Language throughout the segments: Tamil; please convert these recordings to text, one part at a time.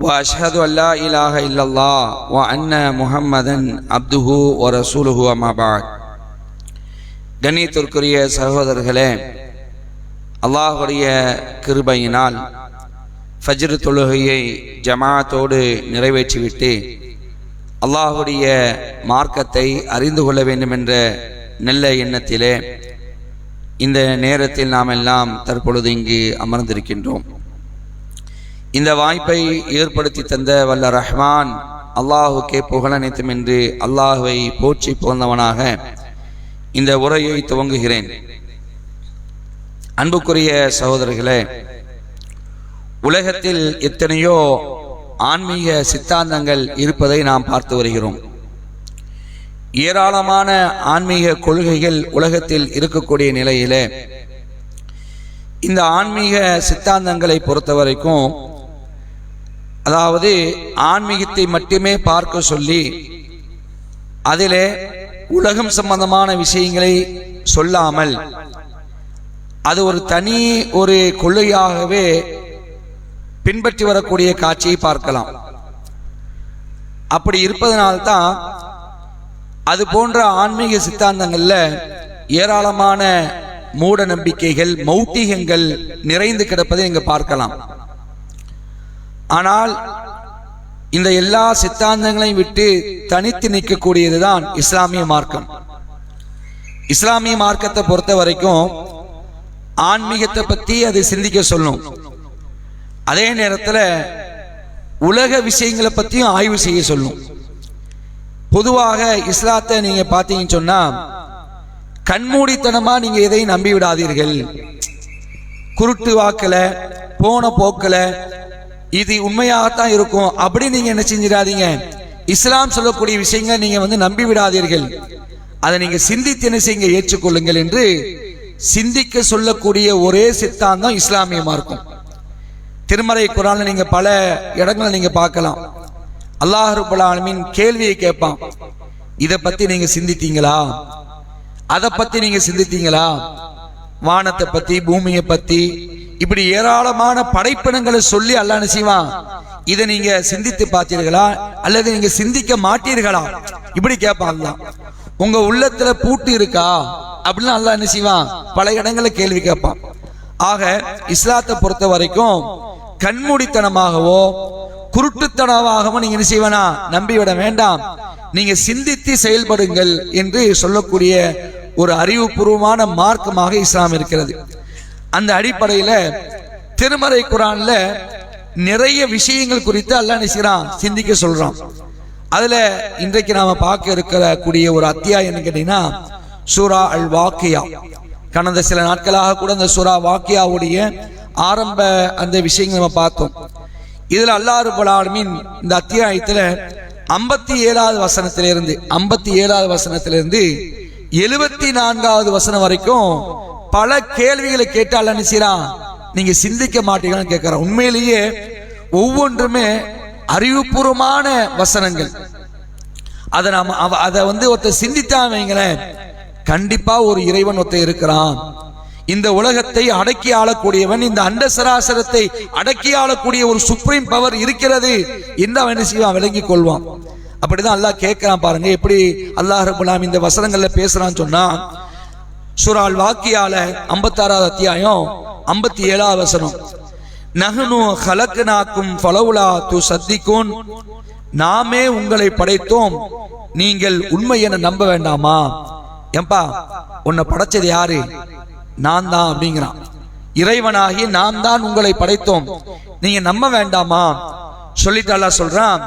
واشهد ان لا اله الا الله وان محمدا عبده ورسوله اما بعد கண்ணியத்திற்குரிய சகோதரர்களே அல்லாஹுடைய கிருபையினால் ஃபஜ்ர் தொழுகையை ஜமாத்தோடு நிறைவேற்றிவிட்டு அல்லாஹுடைய மார்க்கத்தை அறிந்து கொள்ள வேண்டும் என்ற நல்ல எண்ணத்திலே இந்த நேரத்தில் நாம் எல்லாம் தற்பொழுது இங்கு அமர்ந்திருக்கின்றோம் இந்த வாய்ப்பை ஏற்படுத்தி தந்த வல்ல ரஹ்மான் அல்லாஹுக்கே புகழனைத்தும் என்று அல்லாஹுவை போற்றி புகழ்ந்தவனாக இந்த உரையை துவங்குகிறேன். அன்புக்குரிய சகோதரர்களே உலகத்தில் எத்தனையோ ஆன்மீக சித்தாந்தங்கள் இருப்பதை நாம் பார்த்து வருகிறோம். ஏராளமான ஆன்மீக கொள்கைகள் உலகத்தில் இருக்கக்கூடிய நிலையிலே இந்த ஆன்மீக சித்தாந்தங்களை பொறுத்த வரைக்கும் அதாவது ஆன்மீகத்தை மட்டுமே பார்க்க சொல்லி அதிலே உலகம் சம்பந்தமான விஷயங்களை சொல்லாமல் அது ஒரு தனி ஒரு கொள்கையாகவே பின்பற்றி வரக்கூடிய காட்சியை பார்க்கலாம். அப்படி இருப்பதனால்தான் அது போன்ற ஆன்மீக சித்தாந்தங்களில் ஏராளமான மூட நம்பிக்கைகள் மௌட்டிகங்கள் நிறைந்து கிடப்பதை இங்கே பார்க்கலாம். ஆனால் இந்த எல்லா சித்தாந்தங்களையும் விட்டு தனித்து நிற்கக்கூடியதுதான் இஸ்லாமிய மார்க்கம். இஸ்லாமிய மார்க்கத்தை பொறுத்த வரைக்கும் ஆன்மீகத்தை பற்றி அது சிந்திக்க சொல்லும். அதே நேரத்தில் உலக விஷயங்களை பற்றியும் ஆய்வு செய்ய சொல்லும். பொதுவாக இஸ்லாத்தை நீங்கள் பார்த்தீங்கன்னு சொன்னால் கண்மூடித்தனமாக நீங்கள் எதையும் நம்பி விடாதீர்கள் குருட்டு வாக்கில் போன போக்கில் இது உண்மையாகத்தான் இருக்கும். அப்படி நீங்க என்ன செஞ்சிடாதீங்க. இஸ்லாம் சொல்லக்கூடிய விஷயங்களை நீங்க வந்து நம்பி விடாதீர்கள். அதை நீங்க சிந்தித்து என்ன செய்யுங்க? ஏற்றுக்கொள்ளுங்கள் என்று சிந்திக்க சொல்லக்கூடிய ஒரே சித்தாந்தம் இஸ்லாமிய மார்க்கம் திருமறை குரான் நீங்க பல இடங்களை நீங்க பார்க்கலாம். அல்லாஹ் ரபுல் கேள்வியை கேட்பான். இதை பத்தி நீங்க சிந்தித்தீங்களா? அதை பத்தி நீங்க சிந்தித்தீங்களா? வானத்தை பத்தி பூமியை பத்தி இப்படி ஏராளமான படைப்பினங்களை சொல்லி அல்லாஹ் செய்வான்? இதை நீங்க சிந்தித்து பார்த்தீர்களா? அல்லது நீங்க சிந்திக்க மாட்டீர்களா? இப்படி கேட்பான் உங்க உள்ளத்துல பூட்டு இருக்கா? அப்படின்னு அல்லாஹ் என்ன செய்வான்? பல இடங்களில் கேள்வி கேட்பான். ஆக இஸ்லாத்தை பொறுத்த வரைக்கும் கண்மூடித்தனமாகவோ குருட்டுத்தனமாகவும் நீங்க என்ன செய்வனா? நம்பிவிட வேண்டாம். நீங்க சிந்தித்து செயல்படுங்கள் என்று சொல்லக்கூடிய ஒரு அறிவுபூர்வமான மார்க்கமாக இஸ்லாம் இருக்கிறது. அந்த அடிப்படையில் திருமறை குரான்ல நிறைய விஷயங்கள் குறித்து அல்லாஹ் நினைக்கிறான் சிந்திக்க சொல்றான். அதுல இன்றைக்கு நாம பார்க்க இருக்கிற கூடிய ஒரு அத்தியாயம் கேட்டீங்கன்னா சூரா அல் வாக்கியா கடந்த சில நாட்களாக கூட அந்த சூரா வாக்கியாவுடைய ஆரம்ப அந்த விஷயங்கள் நம்ம பார்த்தோம். இதில் அல்லாறு பலாலுமின் இந்த அத்தியாயத்தில் ஐம்பத்தி ஏழாவது வசனத்திலிருந்து ஐம்பத்தி ஏழாவது வசனத்திலிருந்து எழுபத்தி நான்காவது வசனம் வரைக்கும் பல கேள்விகளை கேட்டால் அல்ல நினைச்சான் நீங்க சிந்திக்க மாட்டீங்கன்னு கேட்கிறான் உண்மையிலேயே ஒவ்வொன்றுமே அறிவுபூர்வமான வசனங்கள். அதை நாம அவ- அதை வந்து ஒருத்தர் சிந்தித்தா வைங்களேன். கண்டிப்பா ஒரு இறைவன் ஒருத்தர் இருக்கிறான். இந்த உலகத்தை அடக்கி ஆளக்கூடியவன் இந்த அண்ட சராசரத்தை அடக்கி ஆளக்கூடிய ஒரு சுப்ரீம் பவர் இருக்கிறது என்று அவன் என்ன செய்வான்? விளங்கிக் கொள்வான். அப்படிதான் அல்லாஹ் கேட்கிறான் பாருங்க எப்படி அல்லாஹ் ரபுல்லாம் இந்த வசனங்கள்ல பேசுறான்னு சொன்னா சுரால் வாக்கியால ஐம்பத்தாறாவது அத்தியாயம் ஐம்பத்தி ஏழாவது வசனம். நகனு ஹலக்கனாக்கும் பலவுலா து சத்திகூன் நாமே உங்களை படைத்தோம். நீங்கள் உண்மை என நம்ப வேண்டாமா? ஏம்பா உன்னை படைச்சது யாரு? நான் தான் அப்படிங்கிறான். இறைவனாகி நாம் தான் உங்களை படைத்தோம். நீங்க நம்ப வேண்டாமா? சொல்லிட்டு அல்லாஹ் சொல்றான்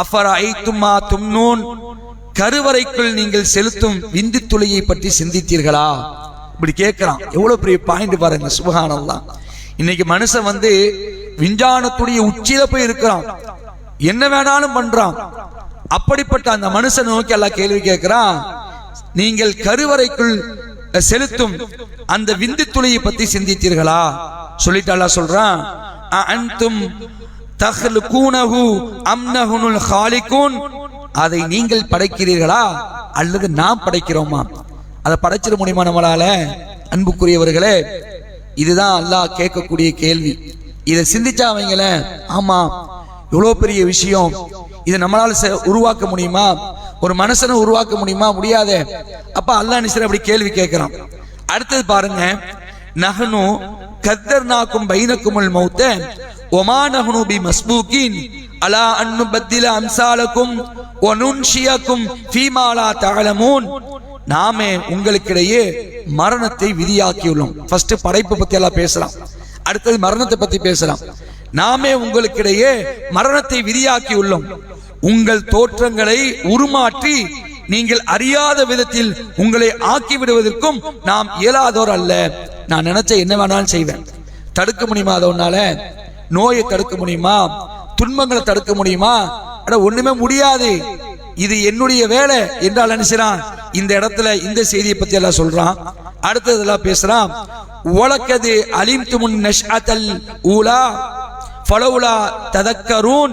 ஐ ஐத்துமா தும்னூன். கருவறைக்குள் நீங்கள் செலுத்தும் விந்து துளியை பற்றி சிந்தித்தீர்களா? இப்படி கேட்கிறான். எவ்வளவு பெரிய பாயிண்ட் பாருங்க சுபகானல்லாம் இன்னைக்கு மனுஷன் வந்து விஞ்ஞானத்துடைய உச்சியில போய் இருக்கிறான். என்ன வேணாலும் பண்றான். அப்படிப்பட்ட அந்த மனுஷன் நோக்கி எல்லாம் கேள்வி கேட்கிறான் நீங்கள் கருவறைக்குள் செலுத்தும் அந்த விந்து துளியை பத்தி சிந்தித்தீர்களா? சொல்லிட்டு அல்லா சொல்றான் அன்தும் தஹ்லுகூனஹு அம்னஹுனுல் ஹாலிகூன் அதை நீங்கள் படைக்கிறீர்களா? அல்லது நாம் படைக்கிறோமா? அதை படைச்சிட முடியுமா நம்மளால? அன்புக்குரியவர்களே இதுதான் அல்லாஹ் கேட்கக்கூடிய கேள்வி. இதை சிந்திச்சா அவங்கள ஆமா இவ்வளோ பெரிய விஷயம். இதை நம்மளால செ- உருவாக்க முடியுமா? ஒரு மனுஷனை உருவாக்க முடியுமா? முடியாதே. அப்ப அல்லாஹ் நிசர் அப்படி கேள்வி கேட்கிறான். அடுத்தது பாருங்க நகனு கத்தர்னாக்கும் பைனக்குமுல் மௌத்த ஒமா நகனு பி மஸ்பூக்கின் அலா அன்னு பத்தில அம்சாலக்கும் ஒனுன்ஷியக்கும் ஃபீமாலா தகலமூன் நாமே உங்களுக்கிடையே மரணத்தை விதியாக்கியுள்ளோம். ஃபர்ஸ்ட் படைப்பு பத்தி எல்லாம் பேசலாம். அடுத்தது மரணத்தை பத்தி பேசலாம். நாமே உங்களுக்கிடையே மரணத்தை விதியாக்கி உள்ளோம் உங்கள் தோற்றங்களை உருமாற்றி நீங்கள் அறியாத விதத்தில் உங்களை ஆக்கி விடுவதற்கும் நாம் இயலாதோர் அல்ல. நான் நினைச்ச என்ன வேணாலும் செய்வேன். தடுக்க முடியுமா அதை உன்னால? நோயை தடுக்க முடியுமா? துன்பங்களை தடுக்க முடியுமா? அட ஒண்ணுமே முடியாது. இது என்னுடைய வேலை என்றால் நினைச்சான் இந்த இடத்துல இந்த செய்தியை பத்தி எல்லாம் சொல்றான். அடுத்ததெல்லாம் பேசுறான். உலக்கது அலிம்து முன் நஷ்அத்தல் ஊலா ஃபலவுலா ததக்கரூன்.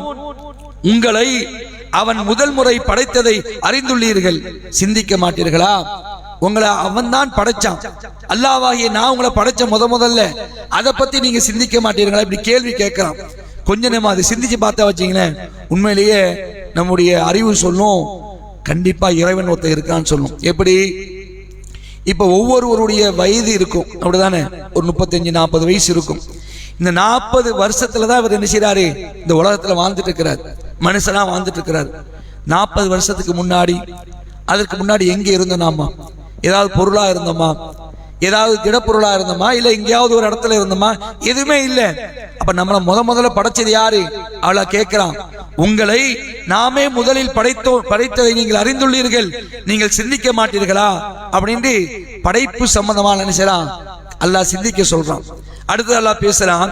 உங்களை அவன் முதல் முறை படைத்ததை அறிந்துள்ளீர்கள். சிந்திக்க மாட்டீர்களா? உங்களை அவன் தான் படைச்சான். அல்லாவாகிய நான் உங்களை படைச்ச முத முதல்ல. அதை பத்தி நீங்க சிந்திக்க மாட்டீர்களா? இப்படி கேள்வி கேட்கிறான். கொஞ்ச நேரம் அதை சிந்திச்சு பார்த்தா வச்சீங்களேன் உண்மையிலேயே நம்முடைய அறிவு சொல்லும் கண்டிப்பா இறைவன் ஒருத்தன் இருக்கான்னு சொல்லும். எப்படி? இப்ப ஒவ்வொருவருடைய வயது இருக்கும். அப்படிதானே? ஒரு முப்பத்தஞ்சு நாற்பது வயசு இருக்கும். இந்த நாற்பது வருஷத்துல தான் இவர் என்ன செய்யறாரு இந்த உலகத்துல வாழ்ந்துட்டு இருக்கிறார். மனுஷனா வாழ்ந்துட்டு இருக்கிறார். நாற்பது வருஷத்துக்கு முன்னாடி அதற்கு முன்னாடி எங்கே இருந்தோம் நாமா ஏதாவது பொருளா இருந்தோமா? ஏதாவது திடப்பொருளா இருந்தோமா? இல்ல எங்கேயாவது ஒரு இடத்துல இருந்தோமா? எதுவுமே இல்லை. அப்ப நம்மளை முத முதல்ல படைச்சது யாரு? அவளா கேட்கிறான் உங்களை நாமே முதலில் படைத்தோ படைத்ததை நீங்கள் அறிந்துள்ளீர்கள். நீங்கள் சிந்திக்க மாட்டீர்களா? அப்படின்ட்டு படைப்பு சம்பந்தமான நினைச்சான் அல்லாஹ் சிந்திக்க சொல்றான். அடுத்து அல்லாஹ் பேசுறான்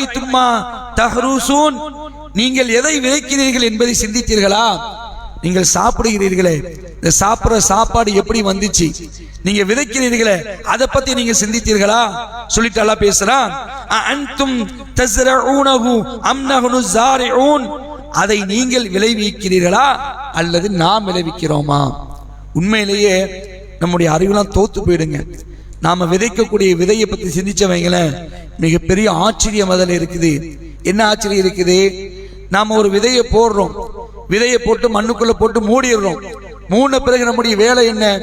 ஐ தும்மா தஹ்ரூசூன்? நீங்கள் எதை விதைக்கிறீர்கள் என்பதை சிந்தித்தீர்களா? நீங்கள் சாப்பிடுகிறீர்களே. இந்த சாப்பிட்ற சாப்பாடு எப்படி வந்துச்சு? நீங்க விதைக்கிறீர்களே. அதை பத்தி நீங்க சிந்தித்தீர்களா? சொல்லிட்டு எல்லாம் பேசுறான் அன்தும் தஸ்ரஊனஹு அம் நஹ்னு ஸாரிஊன் அதை நீங்கள் விளைவிக்கிறீர்களா? அல்லது நாம் விளைவிக்கிறோமா? உண்மையிலேயே நம்முடைய அறிவுலாம் தோத்து போயிடுங்க. நாம விதைக்கக்கூடிய விதையை பத்தி சிந்திச்சவங்கள மிகப்பெரிய ஆச்சரியம் அதில் இருக்குது. என்ன ஆச்சரியம் இருக்குது? நாம ஒரு விதையை போடுறோம். விதையை போட்டு மண்ணுக்குள்ள போட்டு மூடிடுறோம். மூணு பிறகு நம்முடைய வேலை என்ன?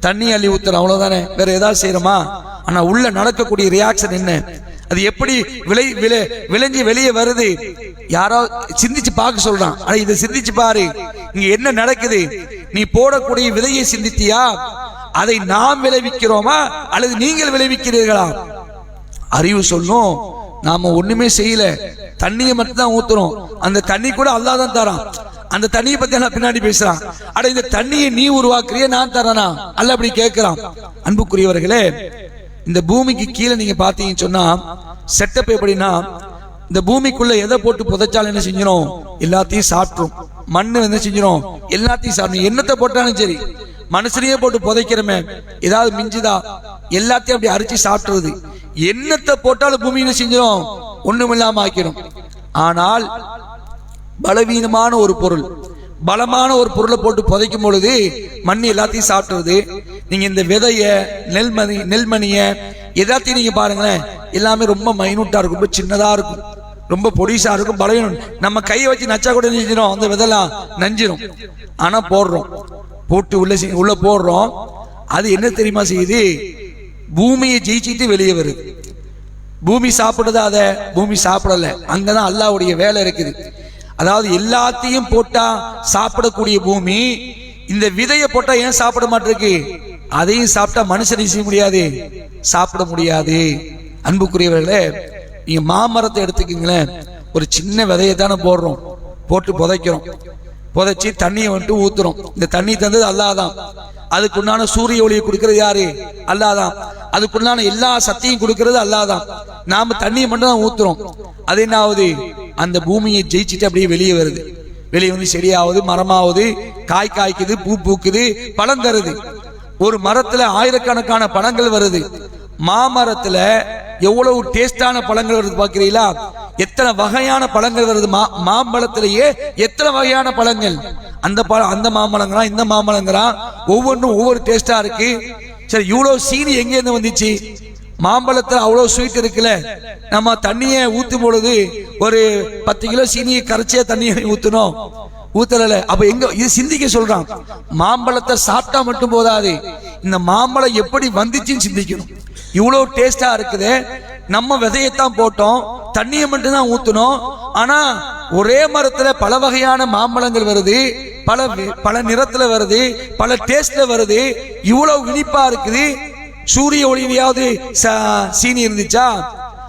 தண்ணி அள்ளி ஊத்துறோம். அவ்வளவுதானே? வேற ஏதாவது செய்யறோமா? ஆனா உள்ள நடக்கக்கூடிய ரியாக்ஷன் என்ன? அது எப்படி விளை விளை விளைஞ்சு வெளியே வருது? யாரோ சிந்திச்சு பார்க்க சொல்றான். ஆனா இதை சிந்திச்சு பாரு. இங்க என்ன நடக்குது? நீ போடக்கூடிய விதையை சிந்தித்தியா? அதை நாம் விளைவிக்கிறோமா? அல்லது நீங்கள் விளைவிக்கிறீர்களா? அறிவு சொல்லும். நாம ஒண்ணுமே செய்யல. தண்ணியை மட்டும் தான் ஊத்துறோம். அந்த தண்ணி கூட அல்லாஹ் தான் தரான். அந்த தண்ணியை பத்தி நான் பின்னாடி பேசுறான். அட இந்த தண்ணியை நீ உருவாக்குறிய நான் தரனா? அல்ல அப்படி கேட்கிறான். அன்புக்குரியவர்களே இந்த பூமிக்கு கீழே நீங்க பாத்தீங்கன்னு சொன்னா செட்டப் எப்படின்னா இந்த பூமிக்குள்ள எதை போட்டு புதைச்சாலும் என்ன செஞ்சிடும் எல்லாத்தையும் சாப்பிட்ரும் மண்ணு என்ன செஞ்சிடும் எல்லாத்தையும் சாப்பிடும். என்னத்தை போட்டாலும் சரி மனுஷனையே போட்டு புதைக்கிறமே. ஏதாவது மிஞ்சுதா? எல்லாத்தையும் அப்படி அரிச்சு சாப்பிட்டுருது. என்னத்தை போட்டாலும் பூமி என்ன செஞ்சிடும் ஒண்ணுமில்லாம ஆக்கிடும். ஆனால் பலவீனமான ஒரு பொருள். பலமான ஒரு பொருளை போட்டு புதைக்கும் பொழுது மண் எல்லாத்தையும் சாப்பிட்டுருது. நீங்கள் இந்த விதைய நெல்மணி நெல்மணியை எல்லாத்தையும் நீங்கள் பாருங்களேன் எல்லாமே ரொம்ப மைனூட்டாக இருக்கும். ரொம்ப சின்னதாக இருக்கும். ரொம்ப பொடிசாக இருக்கும். பலவீனம். நம்ம கையை வச்சு நச்சா கூட நெஞ்சிடும் அந்த விதெல்லாம் நஞ்சிரும். ஆனால் போடுறோம். போட்டு உள்ள உள்ளே போடுறோம். அது என்ன தெரியுமா செய்யுது? பூமியை ஜெயிச்சிட்டு வெளியே வருது. பூமி சாப்பிடுறது அதை? பூமி சாப்பிடல. அங்கதான் அல்லாவுடைய வேலை இருக்குது. அதாவது எல்லாத்தையும் போட்டா சாப்பிடக்கூடிய பூமி இந்த விதையை போட்டா ஏன் சாப்பிட மாட்டிருக்கு? அதையும் சாப்பிட்டா மனுஷனை செய்ய முடியாது? சாப்பிட முடியாது. அன்புக்குரியவர்களே நீங்க மாமரத்தை எடுத்துக்கீங்களேன் ஒரு சின்ன விதையை தானே போடுறோம் போட்டு புதைக்கிறோம். புதைச்சி தண்ணியை வந்துட்டு ஊத்துறோம். இந்த தண்ணி தந்தது அல்லாதான். அதுக்குண்டான சூரிய ஒளியை கொடுக்கறது யாரு? அல்லாதான். அதுக்குண்டான எல்லா சக்தியும் கொடுக்கறது அல்லாதான். நாம தண்ணியை மட்டும் தான் ஊத்துறோம். அது என்ன ஆகுது அந்த பூமியை ஜெயிச்சுட்டு அப்படியே வெளியே வருது. வெளியே வந்து செடியாவது மரமாவது காய் காய்க்குது பூ பூக்குது பழம் தருது. ஒரு மரத்துல ஆயிரக்கணக்கான பழங்கள் வருது. மாமரத்துல எவ்வளவு டேஸ்டான பழங்கள் வருது பாக்குறீங்களா எத்தனை வகையான பழங்கள் வருது? மா மாம்பழத்திலேயே எத்தனை வகையான பழங்கள்? அந்த பழம் அந்த மாம்பழங்கிறான் இந்த மாம்பழங்கிறான் ஒவ்வொன்றும் ஒவ்வொரு டேஸ்டா இருக்கு. சரி இவ்வளவு சீனி எங்கேருந்து வந்துச்சு? மாம்பழத்துல அவ்வளவு ஸ்வீட் இருக்குல்ல? நம்ம தண்ணியை ஊத்தும் பொழுது ஒரு பத்து கிலோ சீனியை கரைச்சியா தண்ணியை ஊத்தணும். ஊத்தல அப்ப எங்க இது சிந்திக்க சொல்றான். மாம்பழத்தை சாப்பிட்டா மட்டும் போதாது. இந்த மாம்பழம் எப்படி வந்துச்சுன்னு சிந்திக்கணும். இவ்வளவு டேஸ்டா இருக்குது. நம்ம விதையத்தான் போட்டோம். தண்ணியை மட்டும்தான் ஊற்றணும் ஊத்தணும். ஆனா ஒரே மரத்துல பல வகையான மாம்பழங்கள் வருது பல பல நிறத்துல வருது பல டேஸ்ட்ல வருது. இவ்வளவு இனிப்பா இருக்குது. சூரிய ஒளியிலையாவது ச- சீனி இருந்துச்சா?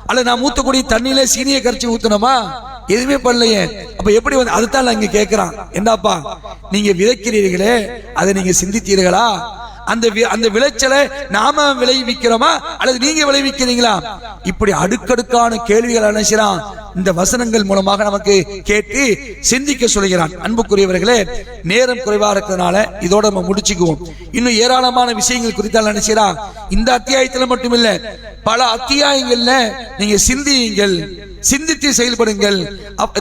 அல்ல நான் ஊத்தக்கூடிய தண்ணியில சீனியை கரைச்சி ஊத்தணுமா? எதுவுமே பண்ணலையே. அப்ப எப்படி வந்து அதுதான் நான் இங்க கேட்கிறான் என்னப்பா நீங்க விதைக்கிறீர்களே அதை நீங்க சிந்தித்தீர்களா? அந்த வி- அந்த விளைச்சலை நாம விளைவிக்கிறோமா? அல்லது நீங்க விளைவிக்கிறீங்களா? இப்படி அடுக்கடுக்கான கேள்விகள் அனுப்பிச்சான் இந்த வசனங்கள் மூலமாக நமக்கு கேட்டு சிந்திக்க சொல்கிறான். அன்புக்குரியவர்களே நேரம் குறைவாக இருக்கிறதுனால இதோட நம்ம முடிச்சுக்குவோம். இன்னும் ஏராளமான விஷயங்கள் குறித்தால் நினைச்சா இந்த அத்தியாயத்துல மட்டும் இல்ல பல அத்தியாயங்கள்ல நீங்க சிந்தியுங்கள். சிந்தித்து செயல்படுங்கள்.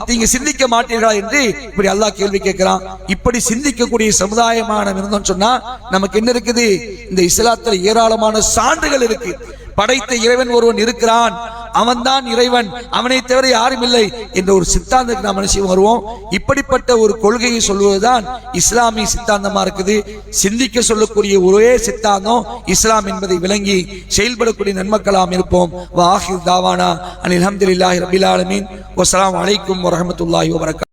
நீங்க சிந்திக்க மாட்டீர்களா என்று இப்படி அல்லாஹ் கேள்வி கேட்கிறான். இப்படி சிந்திக்கக்கூடிய சமுதாயமான இருந்தோம்னு சொன்னா நமக்கு என்ன இருக்குது? இந்த இஸ்லாத்துல ஏராளமான சான்றுகள் இருக்கு. படைத்த இறைவன் ஒருவன் இருக்கிறான். அவன்தான் இறைவன். அவனை தவிர யாரும் இல்லை என்ற ஒரு சித்தாந்தத்துக்கு நாம் மனுஷன் வருவோம். இப்படிப்பட்ட ஒரு கொள்கையை சொல்வதுதான் இஸ்லாமிய சித்தாந்தமா இருக்குது. சிந்திக்க சொல்லக்கூடிய ஒரே சித்தாந்தம் இஸ்லாம் என்பதை விளங்கி செயல்படக்கூடிய நன்மக்களாம் இருப்போம். வாஹிர் தாவானா. அனில் அஹமதுல்லாஹி ரபில் ஆலமீன். வஸ்ஸலாமு அலைக்கும் வரஹ்மத்துல்லாஹி வபரகாத்துஹு